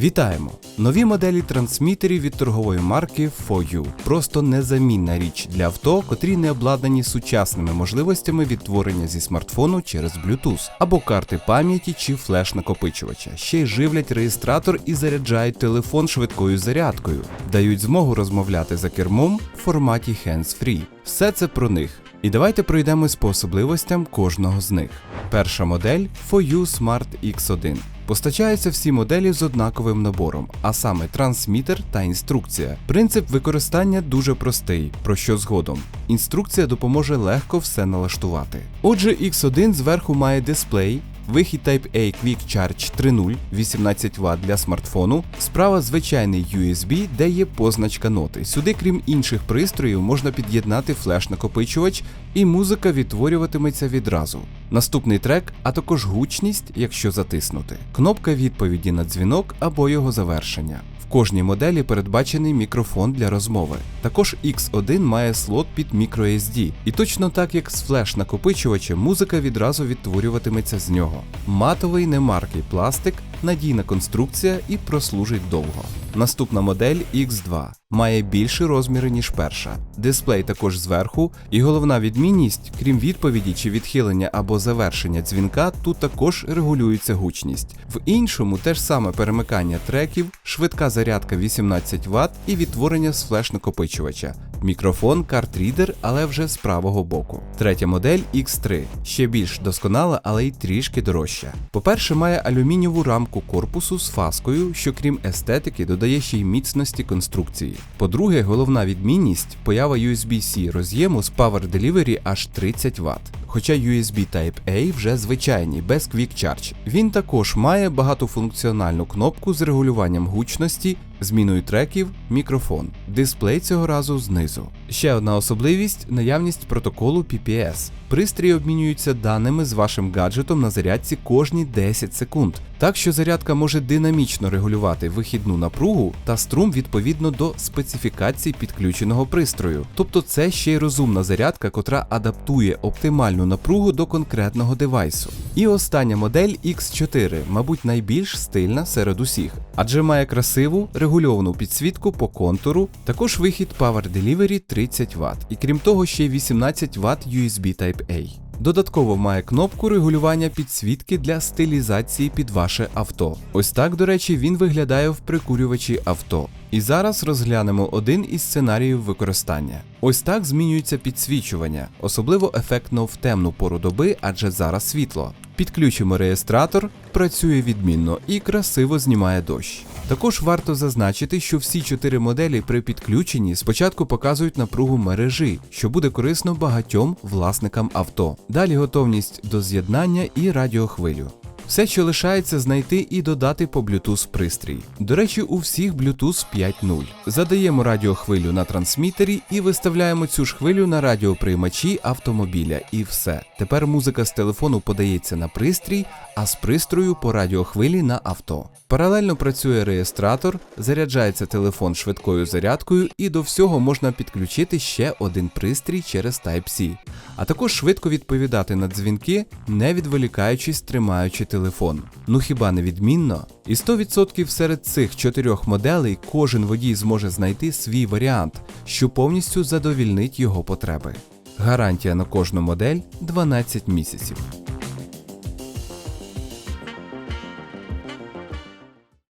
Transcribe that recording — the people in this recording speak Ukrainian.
Вітаємо! Нові моделі трансмітерів від торгової марки FOU. Просто незамінна річ для авто, котрі не обладнані сучасними можливостями відтворення зі смартфону через Bluetooth або карти пам'яті чи флеш-накопичувача. Ще й живлять реєстратор і заряджають телефон швидкою зарядкою, дають змогу розмовляти за кермом в форматі hands-free. Все це про них. І давайте пройдемось по особливостям кожного з них. Перша модель FOU Smart X1. Постачаються всі моделі з однаковим набором, а саме трансмітер та інструкція. Принцип використання дуже простий, про що згодом. Інструкція допоможе легко все налаштувати. Отже, X1 зверху має дисплей. Вихід Type-A Quick Charge 3.0 18 Вт для смартфону. Справа звичайний USB, де є позначка ноти. Сюди, крім інших пристроїв, можна під'єднати флеш-накопичувач, і музика відтворюватиметься відразу. Наступний трек, а також гучність, якщо затиснути. Кнопка відповіді на дзвінок або його завершення. Кожній моделі передбачений мікрофон для розмови. Також X1 має слот під microSD. І точно так як з флеш-накопичувачем, музика відразу відтворюватиметься з нього. Матовий немаркий пластик, надійна конструкція і прослужить довго. Наступна модель X2 має більші розміри, ніж перша. Дисплей також зверху, і головна відмінність, крім відповіді чи відхилення або завершення дзвінка, тут також регулюється гучність. В іншому теж саме перемикання треків, швидка зарядка 18 Вт і відтворення з флеш-накопичувача. Мікрофон картрідер, але вже з правого боку. Третя модель X3 ще більш досконала, але й трішки дорожча. По-перше, має алюмінієву рамку корпусу з фаскою, що крім естетики додає ще й міцності конструкції. По-друге, головна відмінність поява USB-C роз'єму з Power Delivery аж 30 Вт. Хоча USB Type-A вже звичайний, без Quick Charge. Він також має багатофункціональну кнопку з регулюванням гучності, зміною треків, мікрофон. Дисплей цього разу знизу. Ще одна особливість наявність протоколу PPS. Пристрій обмінюються даними з вашим гаджетом на зарядці кожні 10 секунд. Так що зарядка може динамічно регулювати вихідну напругу та струм відповідно до специфікацій підключеного пристрою. Тобто це ще й розумна зарядка, котра адаптує оптимальну напругу до конкретного девайсу. І остання модель X4, мабуть, найбільш стильна серед усіх, адже має красиву регульовану підсвітку по контуру, також вихід Power Delivery 30 Вт, і крім того, ще 18 Вт USB Type-A. Додатково має кнопку регулювання підсвітки для стилізації під ваше авто. Ось так, до речі, він виглядає в прикурювачі авто. І зараз розглянемо один із сценаріїв використання. Ось так змінюється підсвічування, особливо ефектно в темну пору доби, адже зараз світло. Підключимо реєстратор, працює відмінно і красиво знімає дощ. Також варто зазначити, що всі чотири моделі при підключенні спочатку показують напругу мережі, що буде корисно багатьом власникам авто. Далі готовність до з'єднання і радіохвилю. Все, що лишається, знайти і додати по Bluetooth пристрій. До речі, у всіх Bluetooth 5.0. Задаємо радіохвилю на трансмітері і виставляємо цю ж хвилю на радіоприймачі автомобіля. І все. Тепер музика з телефону подається на пристрій, а з пристрою по радіохвилі на авто. Паралельно працює реєстратор, заряджається телефон швидкою зарядкою, і до всього можна підключити ще один пристрій через Type-C, а також швидко відповідати на дзвінки, не відволікаючись, тримаючи телефон. Ну хіба не відмінно? І 100% серед цих чотирьох моделей кожен водій зможе знайти свій варіант, що повністю задовільнить його потреби. Гарантія на кожну модель 12 місяців.